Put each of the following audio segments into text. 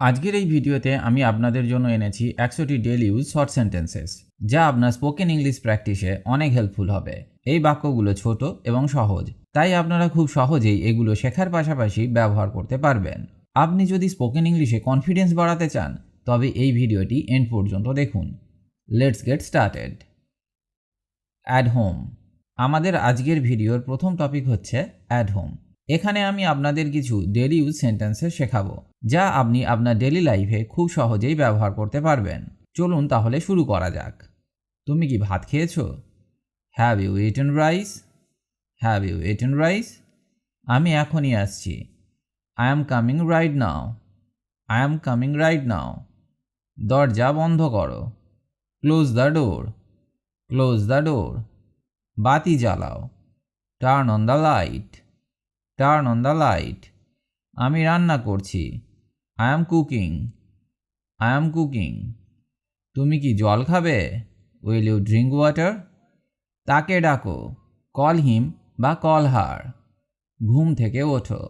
আজকের এই ভিডিওতে আমি আপনাদের জন্য এনেছি একশোটি ডেলি ইউজ শর্ট সেন্টেন্সেস যা আপনার স্পোকেন ইংলিশ প্র্যাকটিসে অনেক হেল্পফুল হবে। এই বাক্যগুলো ছোট এবং সহজ, তাই আপনারা খুব সহজেই এগুলো শেখার পাশাপাশি ব্যবহার করতে পারবেন। আপনি যদি স্পোকেন ইংলিশে কনফিডেন্স বাড়াতে চান, তবে এই ভিডিওটি এন্ড পর্যন্ত দেখুন। Let's get started at home আমাদের আজকের ভিডিওর প্রথম টপিক হচ্ছে অ্যাড হোম এখানে আমি আপনাদের কিছু ডেলি ইউজ সেন্টেন্সেস শেখাবো। যা আপনি আপনার ডেলি লাইফে খুব সহজেই ব্যবহার করতে পারবেন। চলুন তাহলে শুরু করা যাক। তুমি কি ভাত খেয়েছো? Have you eaten rice have you eaten rice আমি এখনই আসছি। I am coming right now I am coming right now দরজা বন্ধ করো। Close the door close the door বাতি জ্বালাও। Turn on the light turn on the light আমি রান্না করছি। I am cooking I am cooking তুমি কি জল খাবে? উইল ইউ ড্রিঙ্ক ওয়াটার তাকে ডাকো। কল হিম বা কল হার ঘুম থেকে ওঠো।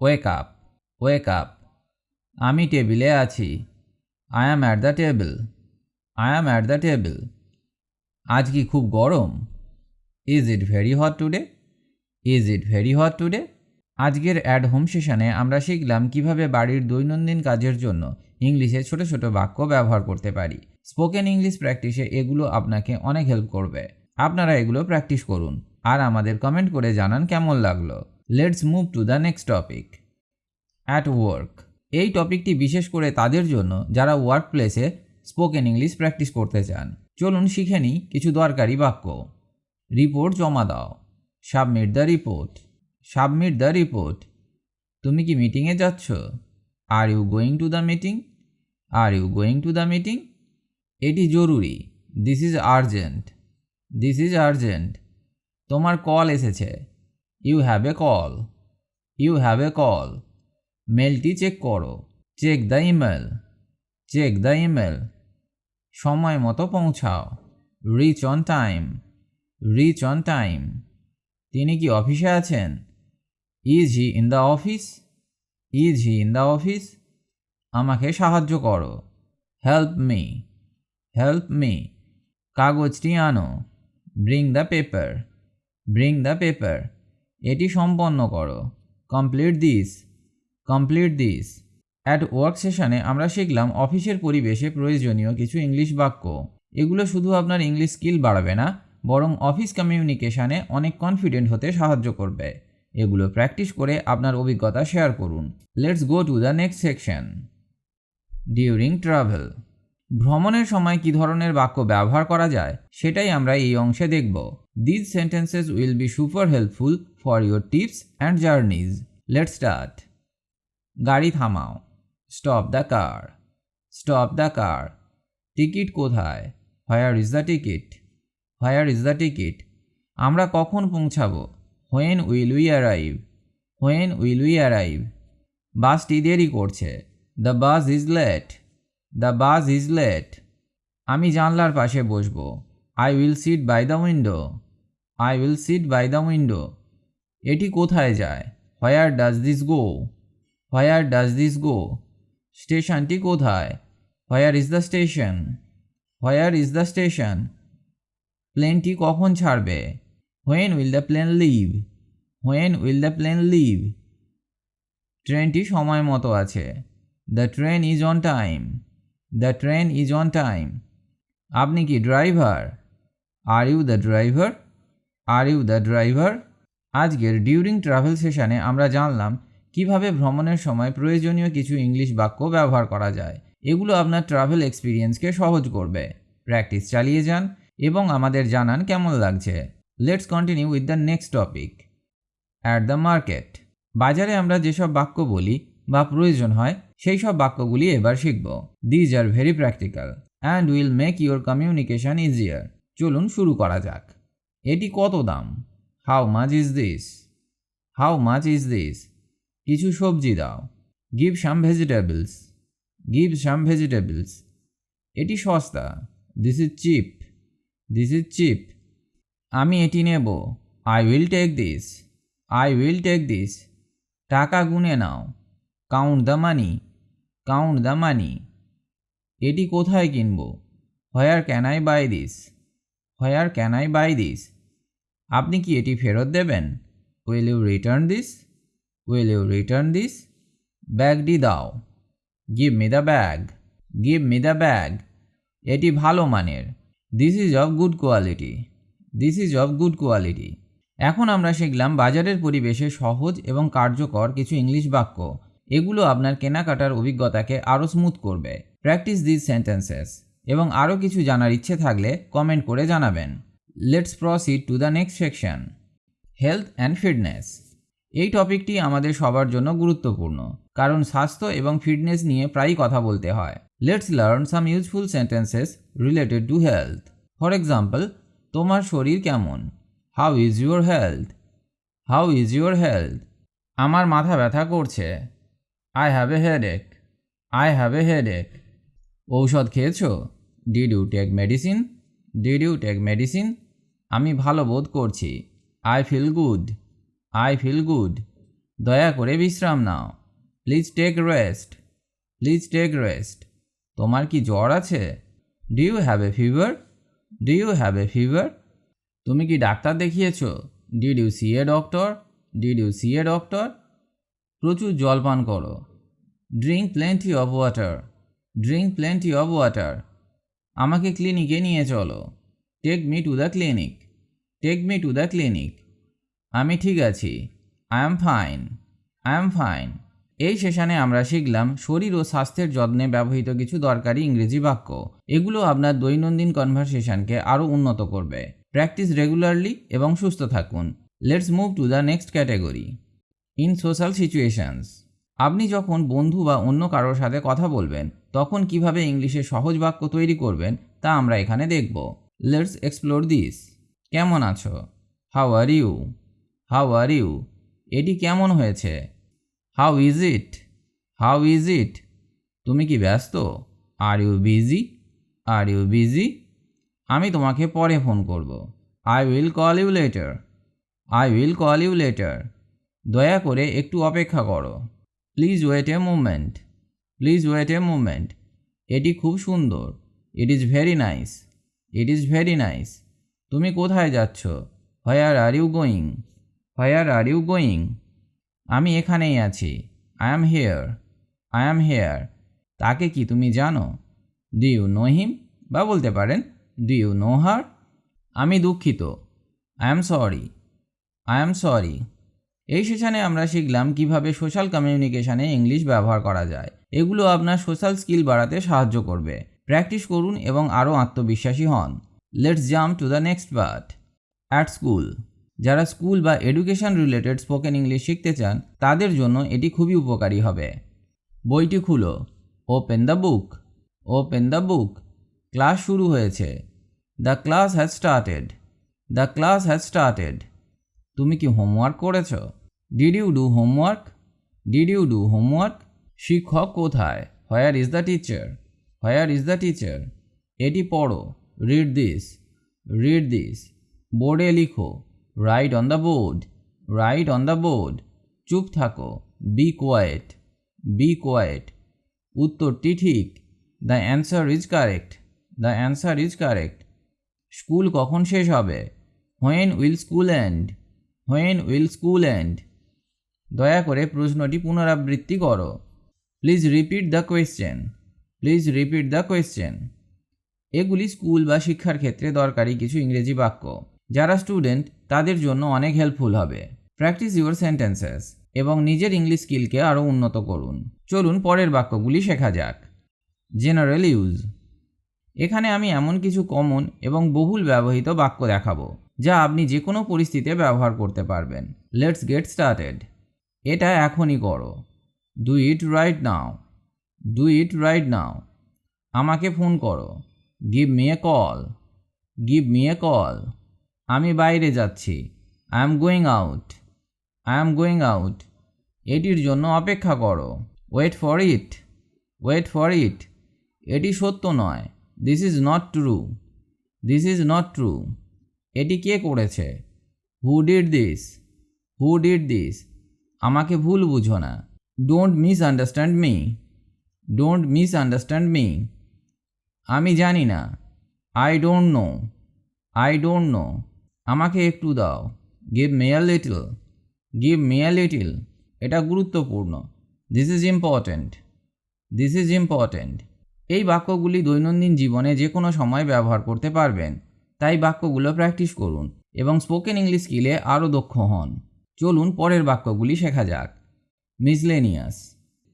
ওয়েক আপ ওয়েক আপ আমি টেবিলে আছি। I am at the table I am at the table আজ কি খুব গরম? Is it very hot today is it very hot today আজকের অ্যাড হোম সেশনে আমরা শিখলাম কীভাবে বাড়ির দৈনন্দিন কাজের জন্য ইংলিশে ছোট ছোট বাক্য ব্যবহার করতে পারি। স্পোকেন ইংলিশ প্র্যাকটিসে এগুলো আপনাকে অনেক হেল্প করবে। আপনারা এগুলো প্র্যাকটিস করুন। আর আমাদের কমেন্ট করে জানান কেমন লাগল। Let's move to the next topic at work এই টপিকটি বিশেষ করে তাদের জন্য যারা ওয়ার্ক প্লেসে স্পোকেন ইংলিশ প্র্যাকটিস করতে চান। চলুন শিখে নিই কিছু দরকারি বাক্য। রিপোর্ট জমা দাও। Submit the report submit the report. তুমি কি মিটিংয়ে যাচ্ছ? Are you going to the meeting are you going to the meeting এটি জরুরি। This is urgent this is urgent তোমার কল এসেছে। You have a call you have a call মেলটি check করো। Check the email check the email সময় মতো পৌঁছাও। Reach on time reach on time তিনি কি অফিসে আছেন? Is he in the office is he in the office আমাকে সাহায্য করো। হেল্প মি হেল্প মি কাগজটি আনো। Bring the paper bring the paper এটি সম্পন্ন করো। Complete this complete this at work সেশনে আমরা শিখলাম অফিসের পরিবেশে প্রয়োজনীয় কিছু ইংলিশ বাক্য। এগুলো শুধু আপনার ইংলিশ স্কিল বাড়াবে না, বরং অফিস কমিউনিকেশানে অনেক কনফিডেন্ট হতে সাহায্য করবে। এগুলো প্র্যাকটিস করে আপনার অভিজ্ঞতা শেয়ার করুন। Let's go to the next section during travel ভ্রমণের সময় কী ধরনের বাক্য ব্যবহার করা যায়? সেটাই আমরা এই অংশে দেখব। These sentences will be super helpful for your tips and journeys let start গাড়ি থামাও। Stop the car stop the car ticket কোথায়? Where is the ticket where is the ticket আমরা কখন পৌঁছাবো? When will we arrive when will we arrive বাসটি দেরি করছে। The bus is late the bus is late আমি জানলার পাশে বসবো। I will sit by the window I will sit by the window এটি কোথায় যায়? Where does this go where does this go স্টেশনটি কোথায়? Where is the station where is the station প্লেনটি কখন ছাড়বে? When will the plane leave when will the plane leave ট্রেনটি সময় মতো আছে। The train is on time the train is on time আপনি কি driver are you the driver are you the driver আজকের ডিউরিং ট্রাভেল সেশনে আমরা জানলাম কীভাবে ভ্রমণের সময় প্রয়োজনীয় কিছু ইংলিশ বাক্য ব্যবহার করা যায়। এগুলো আপনার ট্রাভেল এক্সপিরিয়েন্সকে সহজ করবে। প্র্যাকটিস চালিয়ে যান এবং আমাদের জানান কেমন লাগছে। Let's continue with the next topic at the market বাজারে আমরা যেসব বাক্য বলি বা প্রয়োজন হয়, সেই সব বাক্যগুলি এবার শিখব। These are very practical and will make your communication easier চলুন শুরু করা যাক। এটি কত দাম? How much is this how much is this কিছু সবজি দাও। Give some vegetables give some vegetables এটি সস্তা। This is cheap this is cheap আমি এটি নেব। I will take this I will take this টাকা গুনে নাও। Count the money count the money এটি কোথায় কিনব? Where can I buy this where can I buy this আপনি কি এটি ফেরত দেবেন? Will you return this will you return this ব্যাগটি দাও। Give me the bag give me the bag এটি ভালো মানের। This is of good quality this is of good quality এখন আমরা শিখলাম বাজারের পরিবেশে সহজ এবং কার্যকর কিছু ইংলিশ বাক্য। এগুলো আপনার কেনাকাটার অভিজ্ঞতাকে আরও স্মুথ করবে। প্র্যাকটিস দিস সেন্টেন্সেস এবং আরও কিছু জানার ইচ্ছে থাকলে কমেন্ট করে জানাবেন। Let's proceed to the next section health and fitness এই টপিকটি আমাদের সবার জন্য গুরুত্বপূর্ণ। কারণ স্বাস্থ্য এবং ফিটনেস নিয়ে প্রায়ই কথা বলতে হয়। Let's learn some useful sentences related to health for example তোমার শরীর কেমন? How is your health how is your health আমার মাথা ব্যথা করছে। I have a headache I have a headache ঔষধ খেয়েছো? Did you take medicine did you take medicine আমি ভালো বোধ করছি। I feel good I feel good দয়া করে বিশ্রাম নাও। Please take rest please take rest তোমার কি জ্বর আছে? Do you have a fever do you have a fever তুমি কি doctor দেখিয়েছো? Did you see a doctor did you see a doctor প্রচুর জল পান করো। Drink plenty of water drink plenty of water আমাকে ক্লিনিকে নিয়ে চলো। Take me to the clinic take me to the clinic আমি ঠিক আছি। I am fine I am fine এই সেশনে আমরা শিখলাম শরীর ও স্বাস্থ্যের যত্নে ব্যবহৃত কিছু দরকারি ইংরেজি বাক্য। এগুলো আপনার দৈনন্দিন কনভারসেশনকে আরও উন্নত করবে। প্র্যাকটিস রেগুলারলি এবং সুস্থ থাকুন। Let's move to the next category in social situations আপনি যখন বন্ধু বা অন্য কারোর সাথে কথা বলবেন, তখন কীভাবে ইংলিশে সহজ বাক্য তৈরি করবেন তা আমরা এখানে দেখব। লেটস এক্সপ্লোর দিস কেমন আছো? How are you how are you এটি কেমন হয়েছে? How is it how is it তুমি কি ব্যস্ত? Are you busy are you busy আমি তোমাকে পরে ফোন করব। I will call you later I will call you later দয়া করে একটু অপেক্ষা করো। Please wait a movement please wait a movement এটি খুব সুন্দর। It is very nice it is very nice তুমি কোথায় যাচ্ছ? Where are you going where are you going আমি এখানেই আছি। I am here I am here তাকে কি তুমি জানো? ডু ইউ নো হিম বা বলতে পারেন ডু ইউ নো হার আমি দুঃখিত। I am sorry I am sorry এই সেশনে আমরা শিখলাম কীভাবে সোশ্যাল কমিউনিকেশানে ইংলিশ ব্যবহার করা যায়। এগুলো আপনার সোশ্যাল স্কিল বাড়াতে সাহায্য করবে। প্র্যাকটিস করুন এবং আরও আত্মবিশ্বাসী হন। Let's jump to the next part at school যারা স্কুল বা এডুকেশন রিলেটেড স্পোকেন ইংলিশ শিখতে চান, তাদের জন্য এটি খুবই উপকারী হবে। বইটি খুলো। Open the book open the book class শুরু হয়েছে। The class has started the class has started তুমি কি হোমওয়ার্ক করেছ? Did you do homework did you do homework শিক্ষক কোথায়? Where is the teacher where is the teacher এটি পড়ো। Read this read this বোর্ডে লিখো। Write on the board write on the board চুপ থাকো। বি কোয়াইট বি কোয়াইট উত্তরটি ঠিক। The answer is correct the answer is correct school কখন শেষ হবে? When will school end when will school end দয়া করে প্রশ্নটি পুনরাবৃত্তি করো। Please repeat the question please repeat the question এগুলি স্কুল বা শিক্ষার ক্ষেত্রে দরকারি কিছু ইংরেজি বাক্য। যারা স্টুডেন্ট তাদের জন্য অনেক হেল্পফুল হবে। প্র্যাকটিস ইউর সেন্টেন্সেস এবং নিজের ইংলিশ স্কিলকে আরও উন্নত করুন। চলুন পরের বাক্যগুলি শেখা যাক। জেনারেল ইউজ এখানে আমি এমন কিছু কমন এবং বহুল ব্যবহৃত বাক্য দেখাবো, যা আপনি যে কোনো পরিস্থিতিতে ব্যবহার করতে পারবেন। লেটস গেট স্টার্টেড এটা এখনই করো। Do it right now do it right now আমাকে ফোন করো। Give me a call give me a call আমি বাইরে যাচ্ছি। I am going out I am going out এটির জন্য অপেক্ষা করো। Wait for it wait for it এটি সত্য নয়। This is not true this is not true এটি কে করেছে? Who did this who did this আমাকে ভুল বুঝো না। Don't miss understand me don't miss understand me আমি জানি না। I don't know I don't know আমাকে একটু দাও। Give me a little give me a little এটা গুরুত্বপূর্ণ। This is important this is important এই বাক্যগুলি দৈনন্দিন জীবনে যে কোনো সময় ব্যবহার করতে পারবেন। তাই বাক্যগুলো প্র্যাকটিস করুন এবং স্পোকেন ইংলিশ স্কিলে আরও দক্ষ হন। চলুন পরের বাক্যগুলি শেখা যাক। মিসলেনিয়াস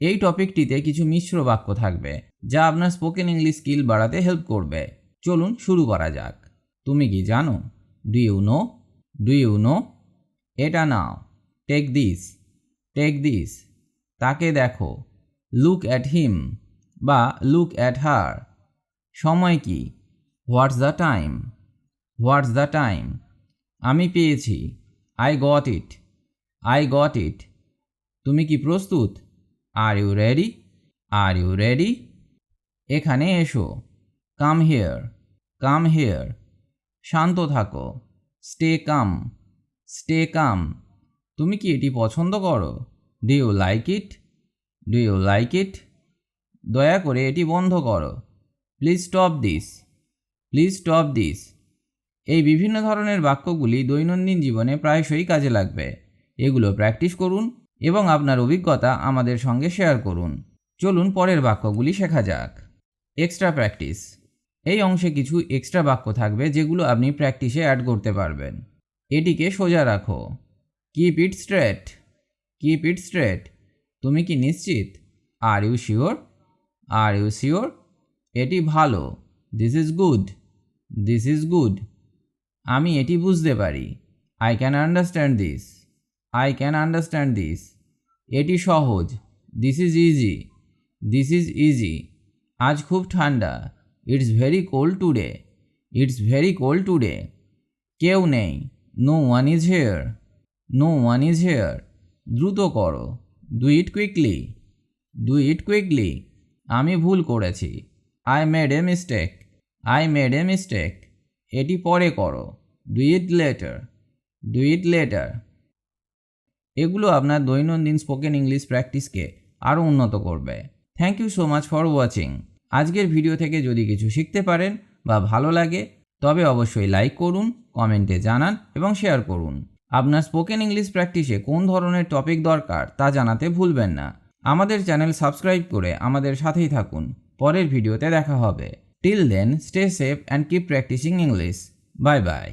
এই টপিকটিতে কিছু মিশ্র বাক্য থাকবে, যা আপনার স্পোকেন ইংলিশ স্কিল বাড়াতে হেল্প করবে। চলুন শুরু করা যাক। তুমি কি জানো? Do you know do you know এটা নাও। টেক দিস টেক দিস তাকে দেখো। লুক অ্যাট হিম বা লুক অ্যাট হার সময় কি? What's the time what's the time আমি পেয়েছি। I got it I got it তুমি কি প্রস্তুত? Are you ready are you ready এখানে এসো। কাম হেয়ার কাম হেয়ার শান্ত থাকো। Stay calm. Stay calm. তুমি কি এটি পছন্দ করো? Do you like it? Do you like it? দয়া করে এটি বন্ধ করো। Please stop this. Please stop this. এই বিভিন্ন ধরনের বাক্যগুলি দৈনন্দিন জীবনে প্রায়শই কাজে লাগবে। এগুলো প্র্যাকটিস করুন এবং আপনার অভিজ্ঞতা আমাদের সঙ্গে শেয়ার করুন। চলুন পরের বাক্যগুলি শেখা যাক। Extra practice. এই অংশে কিছু এক্সট্রা বাক্য থাকবে যেগুলো আপনি প্র্যাকটিসে অ্যাড করতে পারবেন। এটিকে সোজা রাখো। Keep it straight keep it straight তুমি কি নিশ্চিত? Are you sure are you sure এটি ভালো। This is good this is good আমি এটি বুঝতে পারি। I can understand this I can understand this এটি সহজ। This is easy this is easy আজ খুব ঠান্ডা। It's very cold today it's very cold today কেউ নেই। No one is here no one is here দ্রুত করো। Do it quickly do it quickly আমি ভুল করেছি। I made a mistake I made a mistake এটি পরে করো। Do it later do it later এগুলো আপনার দৈনন্দিন স্পোকেন ইংলিশ প্র্যাকটিসকে আরও উন্নত করবে। Thank you so much for watching আজকের ভিডিও থেকে যদি কিছু শিখতে পারেন বা ভালো লাগে, তবে অবশ্যই লাইক করুন, কমেন্টে জানান এবং শেয়ার করুন। আপনার স্পোকেন ইংলিশ প্র্যাকটিসে কোন ধরনের টপিক দরকার তা জানাতে ভুলবেন না। আমাদের চ্যানেল সাবস্ক্রাইব করে আমাদের সাথেই থাকুন। পরের ভিডিওতে দেখা হবে। Till then stay safe and keep practicing English bye bye